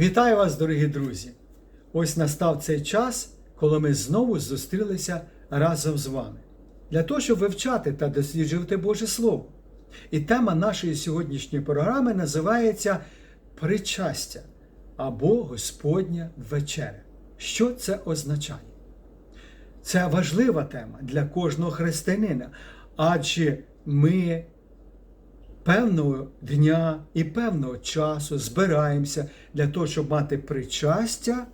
Вітаю вас, дорогі друзі! Ось настав цей час, коли ми знову зустрілися разом з вами для того, щоб вивчати та досліджувати Боже Слово. І тема нашої сьогоднішньої програми називається Причастя або Господня вечеря. Що це означає? Це важлива тема для кожного християнина, адже ми певного дня і певного часу збираємося для того, щоб мати причастя,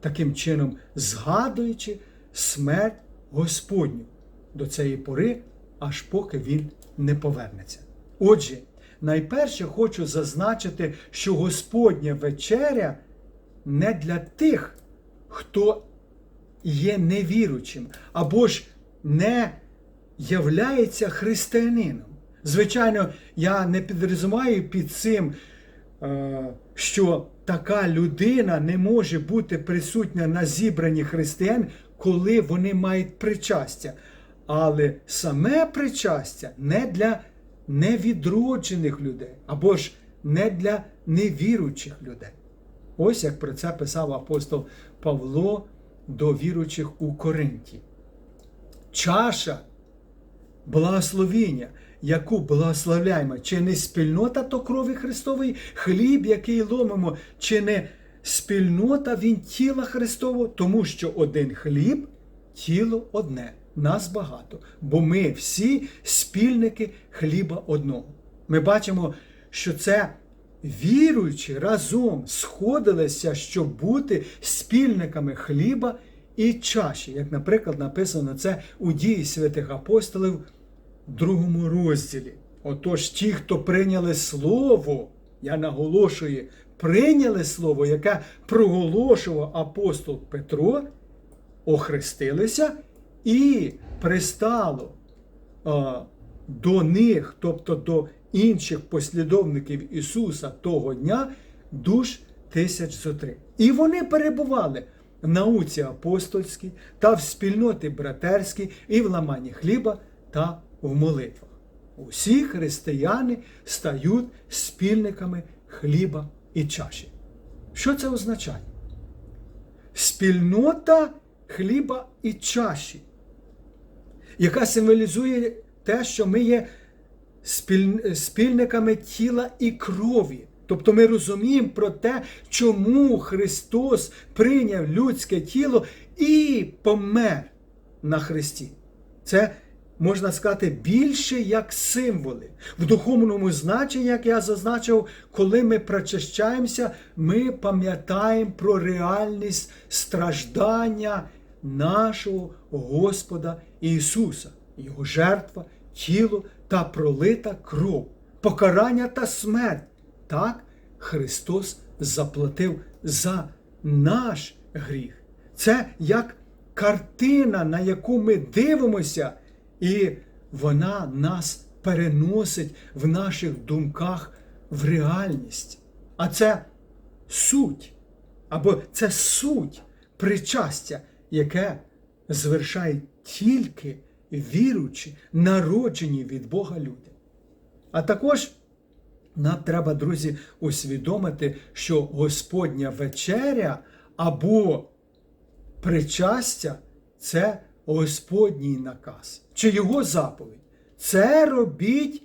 таким чином згадуючи смерть Господню до цієї пори, аж поки він не повернеться. Отже, найперше хочу зазначити, що Господня вечеря не для тих, хто є невіручим або ж не являється християнином. Звичайно, я не підрозумію під цим, е, що така людина не може бути присутня на зібранні християн, коли вони мають причастя. Але саме причастя не для невідроджених людей або ж не для невіруючих людей. Ось як про це писав апостол Павло до віруючих у Коринті. Чаша благословіння, яку благословляємо, чи не спільнота то крові Христової, хліб, який ломимо, чи не спільнота він тіла Христового, тому що один хліб, тіло одне, нас багато, бо ми всі спільники хліба одного. Ми бачимо, що це віруючі разом сходилися, щоб бути спільниками хліба і чаші, як, наприклад, написано це у дії святих апостолів другому розділі. Отож, ті, хто прийняли слово, я наголошую, прийняли слово, яке проголошував апостол Петро, охрестилися і пристало а, до них, тобто до інших послідовників Ісуса того дня, душ тисяч зо три. І вони перебували в науці апостольській та в спільноті братерській, і в ламанні хліба та в молитвах. Усі християни стають спільниками хліба і чаші. Що це означає? Спільнота хліба і чаші, яка символізує те, що ми є спільниками тіла і крові. Тобто ми розуміємо про те, чому Христос прийняв людське тіло і помер на Христі. Це можна сказати більше як символи. В духовному значенні, як я зазначив, коли ми прочищаємося, ми пам'ятаємо про реальність страждання нашого Господа Ісуса, Його жертва, тіло та пролита кров, покарання та смерть. Так, Христос заплатив за наш гріх. Це як картина, на яку ми дивимося, і вона нас переносить в наших думках в реальність. А це суть, або це суть причастя, яке звершає тільки віручі, народжені від Бога люди. А також нам треба, друзі, усвідомити, що Господня вечеря або причастя це Господній наказ, чи його заповідь. Це робіть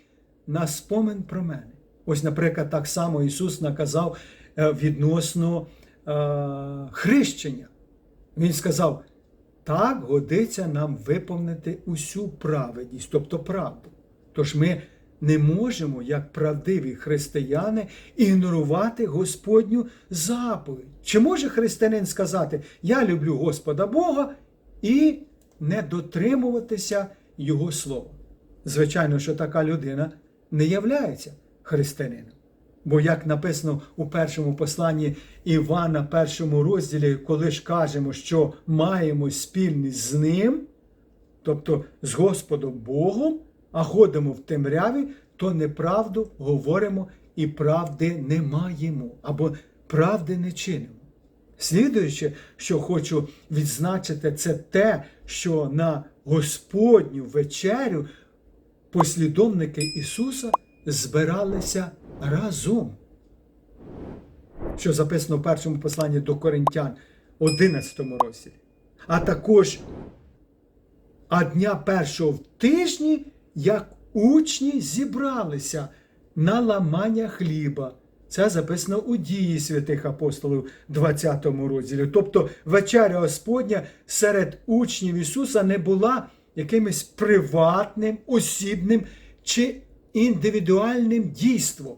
на спомин про мене. Ось, наприклад, так само Ісус наказав е, відносно е, хрещення. Він сказав: так годиться нам виповнити усю праведність, тобто правду. Тож ми не можемо, як правдиві християни, ігнорувати Господню заповідь. Чи може християнин сказати, я люблю Господа Бога і не дотримуватися Його слова? Звичайно, що така людина не являється християнином. Бо, як написано у першому посланні Івана, першому розділі, коли ж кажемо, що маємо спільність з ним, тобто з Господом Богом, а ходимо в темряві, то неправду говоримо і правди не маємо, або правди не чинимо. Слідуюче, що хочу відзначити, це те, що на Господню вечерю послідовники Ісуса збиралися разом. що записано в першому посланні до Коринтян, 11 розділі. А також а дня першого в тижні, як учні зібралися на ламання хліба. Це записано у дії святих апостолів, 20 розділі. Тобто вечеря Господня серед учнів Ісуса не була якимось приватним, осібним чи індивідуальним дійством.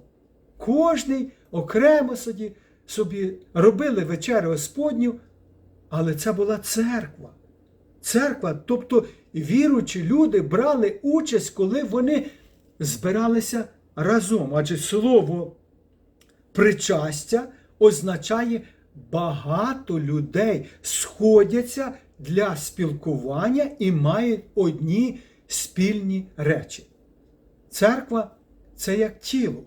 Кожний окремо собі, собі робили вечерю Господню, але це була церква. Церква, тобто віруючі люди брали участь, коли вони збиралися разом. Адже слово причастя означає багато людей сходяться для спілкування і мають одні спільні речі. Церква це як тіло,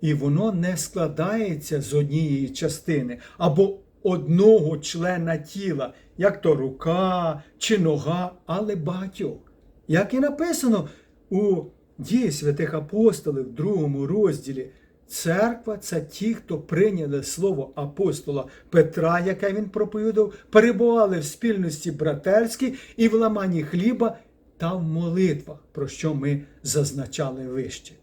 і воно не складається з однієї частини або одного члена тіла, як то рука чи нога, але багатьох. Як і написано у дії святих апостолів, в другому розділі, церква це ті, хто прийняли слово апостола Петра, яке він проповідав, перебували в спільності братерській і в ламанні хліба та в молитвах, про що ми зазначали вище.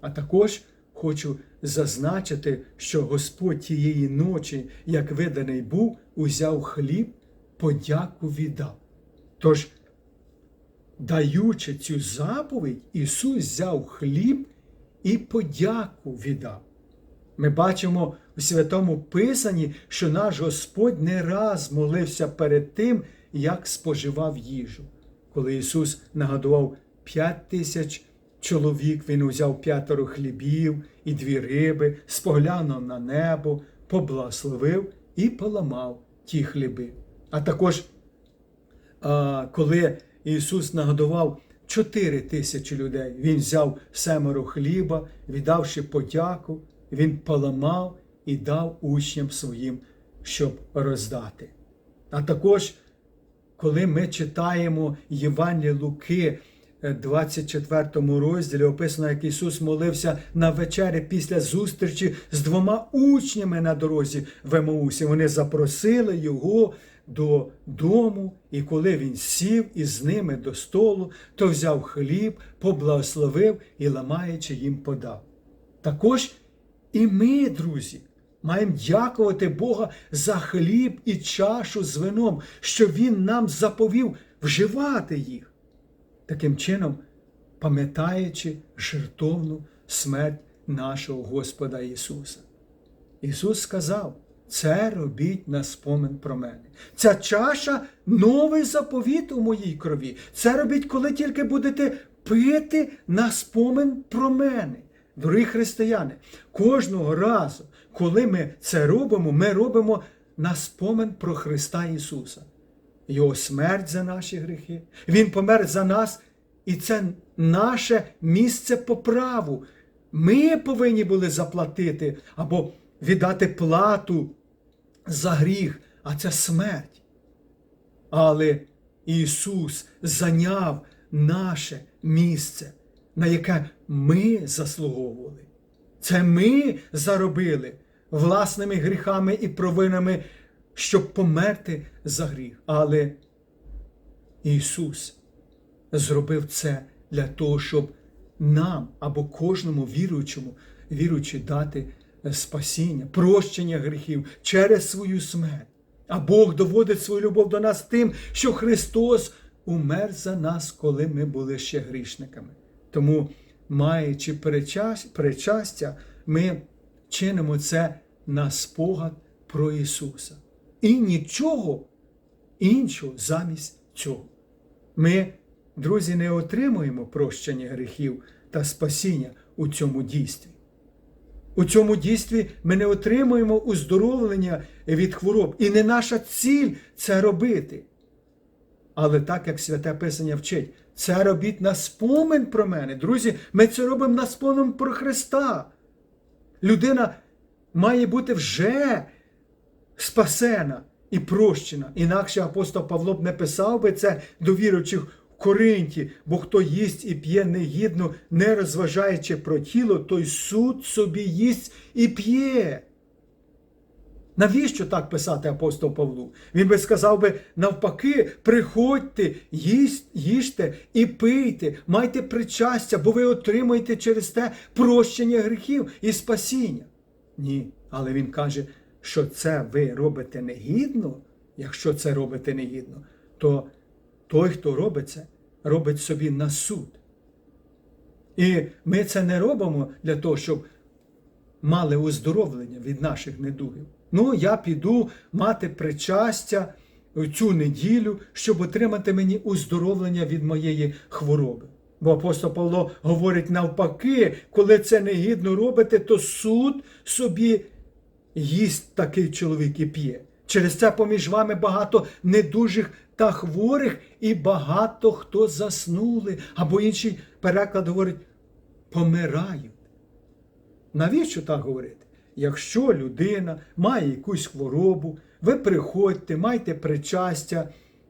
А також хочу зазначити, що Господь тієї ночі, як виданий був, узяв хліб, подяку віддав. Тож, даючи цю заповідь, Ісус взяв хліб і подяку віддав. Ми бачимо у Святому Писанні, що наш Господь не раз молився перед тим, як споживав їжу. Коли Ісус нагодував п'ять тисяч чоловік, Він узяв п'ятеро хлібів і дві риби, споглянув на небо, поблагословив і поламав ті хліби. А також, коли Ісус нагодував чотири тисячі людей, Він взяв семеро хліба, віддавши подяку, Він поламав і дав учням своїм, щоб роздати. А також, коли ми читаємо Євангеліє Луки, 24 розділі описано, як Ісус молився на вечері після зустрічі з двома учнями на дорозі в Емаусі. Вони запросили Його додому, і коли він сів із ними до столу, то взяв хліб, поблагословив і, ламаючи, їм подав. Також і ми, друзі, маємо дякувати Бога за хліб і чашу з вином, що Він нам заповів вживати їх таким чином, пам'ятаючи жертовну смерть нашого Господа Ісуса. Ісус сказав, це робіть на спомин про мене. Ця чаша новий заповіт у моїй крові. Це робіть, коли тільки будете пити на спомин про мене. Дорогі християни, кожного разу, коли ми це робимо, ми робимо на спомин про Христа Ісуса. Його смерть за наші гріхи. Він помер за нас, і це наше місце по праву. Ми повинні були заплатити або віддати плату за гріх, а це смерть. Але Ісус зайняв наше місце, на яке ми заслуговували. Це ми заробили власними гріхами і провинами щоб померти за гріх. Але Ісус зробив це для того, щоб нам або кожному віруючому, віруючи дати спасіння, прощення гріхів через свою смерть. А Бог доводить свою любов до нас тим, що Христос умер за нас, коли ми були ще грішниками. Тому, маючи причастя, ми чинимо це на спогад про Ісуса і нічого іншого замість цього. Ми, друзі, не отримуємо прощення гріхів та спасіння у цьому дійстві. У цьому дійстві ми не отримуємо уздоровлення від хвороб. І не наша ціль це робити. Але так як святе Писання вчить, це робіть на спомин про мене. Друзі, ми це робимо на спомин про Христа. Людина має бути вже спасена і прощена. Інакше апостол Павло б не писав би це до віруючих Коринті, бо хто їсть і п'є негідно, не розважаючи про тіло, той суд собі їсть і п'є. Навіщо так писати апостол Павлу? Він би сказав би, навпаки, приходьте, їсть, їжте і пийте, майте причастя, бо ви отримаєте через те прощення гріхів і спасіння. Ні, але він каже, що це ви робите негідно, якщо це робите негідно, то той, хто робить це, робить собі на суд. І ми це не робимо для того, щоб мали оздоровлення від наших недугів. Ну, я піду мати причастя цю неділю, щоб отримати мені оздоровлення від моєї хвороби. Бо апостол Павло говорить навпаки, коли це негідно робите, то суд собі їсть такий чоловік і п'є. Через це поміж вами багато недужих та хворих, і багато хто заснули. Або інший переклад говорить, помирають. Навіщо так говорити? Якщо людина має якусь хворобу, ви приходьте, майте причастя,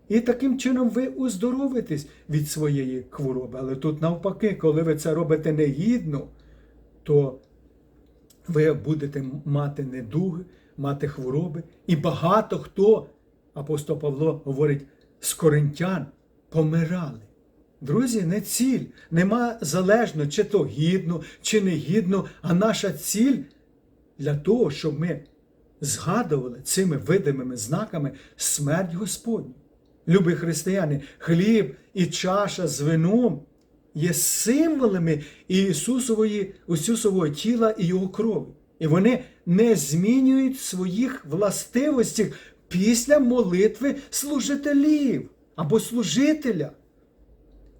і таким чином ви оздоровитесь від своєї хвороби. Але тут навпаки, коли ви це робите негідно, то ви будете мати недуги, мати хвороби. І багато хто, апостол Павло говорить, з коринтян помирали. Друзі, не ціль, нема залежно, чи то гідно, чи не гідно, а наша ціль для того, щоб ми згадували цими видимими знаками смерть Господню. Любі християни, хліб і чаша з вином є символами Ісусової, Ісусового тіла і Його крові. І вони не змінюють своїх властивостей після молитви служителів або служителя.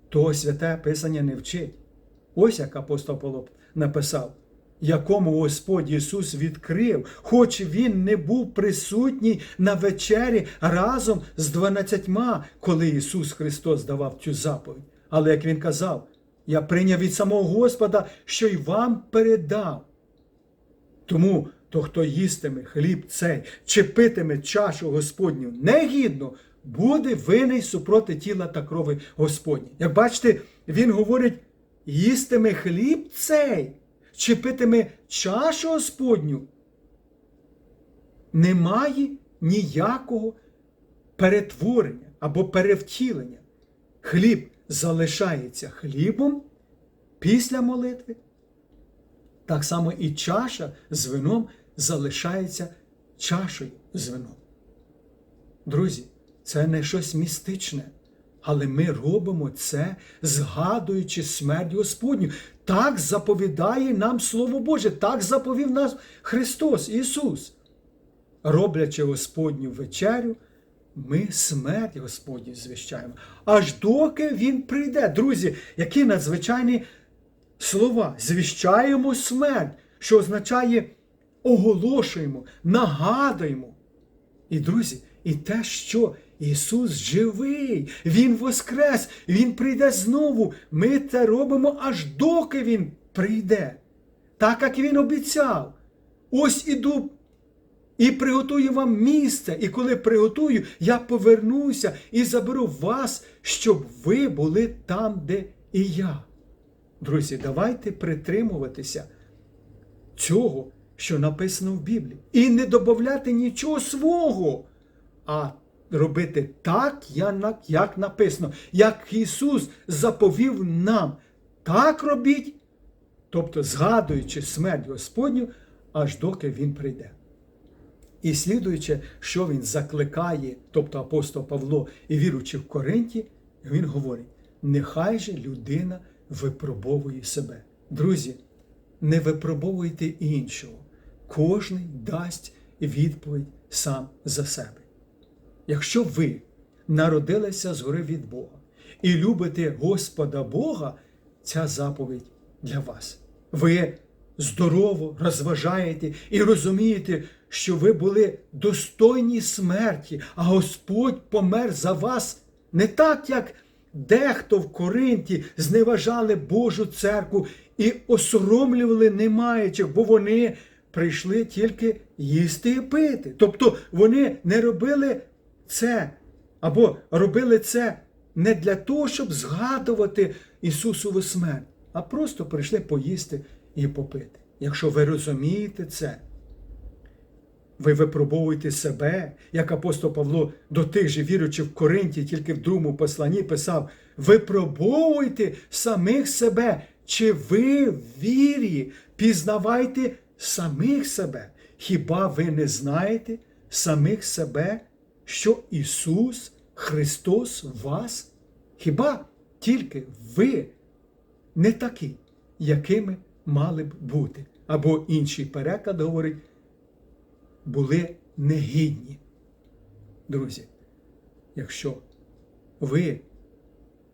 Того святе Писання не вчить. Ось як апостол Павло написав, якому Господь Ісус відкрив, хоч Він не був присутній на вечері разом з дванадцятьма, коли Ісус Христос давав цю заповідь. Але як Він казав, я прийняв від самого Господа, що й вам передав. Тому то, хто їстиме хліб цей, чи питиме чашу Господню негідно, буде винний супроти тіла та крови Господні. Як бачите, він говорить: їстиме хліб цей, чи питиме чашу Господню. Немає ніякого перетворення або перевтілення. Хліб залишається хлібом після молитви. Так само і чаша з вином залишається чашою з вином. Друзі, це не щось містичне, але ми робимо це, згадуючи смерть Господню. Так заповідає нам Слово Боже, так заповів нас Христос Ісус. Роблячи Господню вечерю, ми смерть Господню звіщаємо, аж доки Він прийде. Друзі, які надзвичайні слова, звіщаємо смерть, що означає оголошуємо, нагадуємо. І, друзі, і те, що Ісус живий, Він воскрес, Він прийде знову. Ми це робимо аж доки Він прийде. Так як Він обіцяв. Ось іду і приготую вам місце. І коли приготую, я повернуся і заберу вас, щоб ви були там, де і я. Друзі, давайте притримуватися цього, що написано в Біблії. І не додати нічого свого, а робити так, як написано, як Ісус заповів нам. Так робіть, тобто згадуючи смерть Господню, аж доки Він прийде. І слідуючи, що він закликає, тобто апостол Павло і віруючи в Коринті, він говорить: нехай же людина випробовує себе. Друзі, не випробовуйте іншого. Кожний дасть відповідь сам за себе. Якщо ви народилися згори від Бога і любите Господа Бога, ця заповідь для вас. Ви здорово розважаєте і розумієте, що ви були достойні смерті, а Господь помер за вас не так, як дехто в Коринті зневажали Божу церкву і осоромлювали немаючих, бо вони прийшли тільки їсти і пити. Тобто вони не робили це або робили це не для того, щоб згадувати Ісусову смерть, а просто прийшли поїсти і попити. Якщо ви розумієте це, Ви випробовуєте себе, як апостол Павло до тих же віруючих в Коринті, тільки в другому посланні писав: випробовуйте самих себе, чи ви в вірі, пізнавайте самих себе. Хіба ви не знаєте самих себе, що Ісус Христос в вас? Хіба тільки ви не такі, якими мали б бути? Або інший переклад говорить, були негідні. Друзі, якщо ви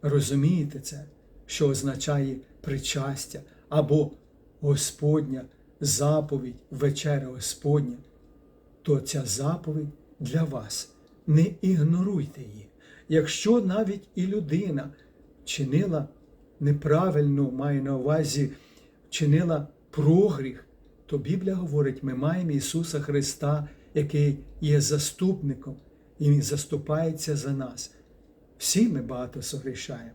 розумієте це, що означає причастя або Господня заповідь, вечеря Господня, то ця заповідь для вас. Не ігноруйте її. Якщо навіть і людина чинила неправильно, має на увазі, чинила прогріх, то Біблія говорить, ми маємо Ісуса Христа, який є заступником, і Він заступається за нас. Всі ми багато согрішаємо.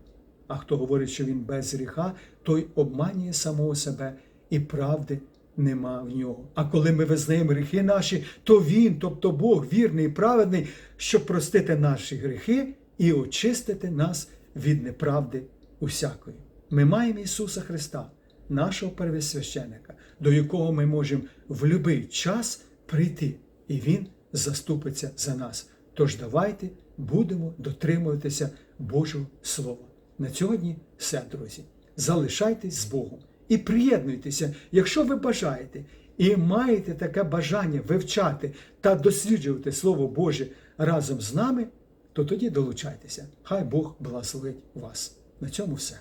А хто говорить, що він без гріха, той обманює самого себе і правди нема в нього. А коли ми визнаємо гріхи наші, то Він, тобто Бог, вірний і праведний, щоб простити наші гріхи і очистити нас від неправди усякої. Ми маємо Ісуса Христа, нашого первосвященника, до якого ми можемо в будь-який час прийти, і Він заступиться за нас. Тож давайте будемо дотримуватися Божого Слова. На сьогодні все, друзі. Залишайтесь з Богом і приєднуйтеся, якщо ви бажаєте і маєте таке бажання вивчати та досліджувати Слово Боже разом з нами, то тоді долучайтеся. Хай Бог благословить вас. На цьому все.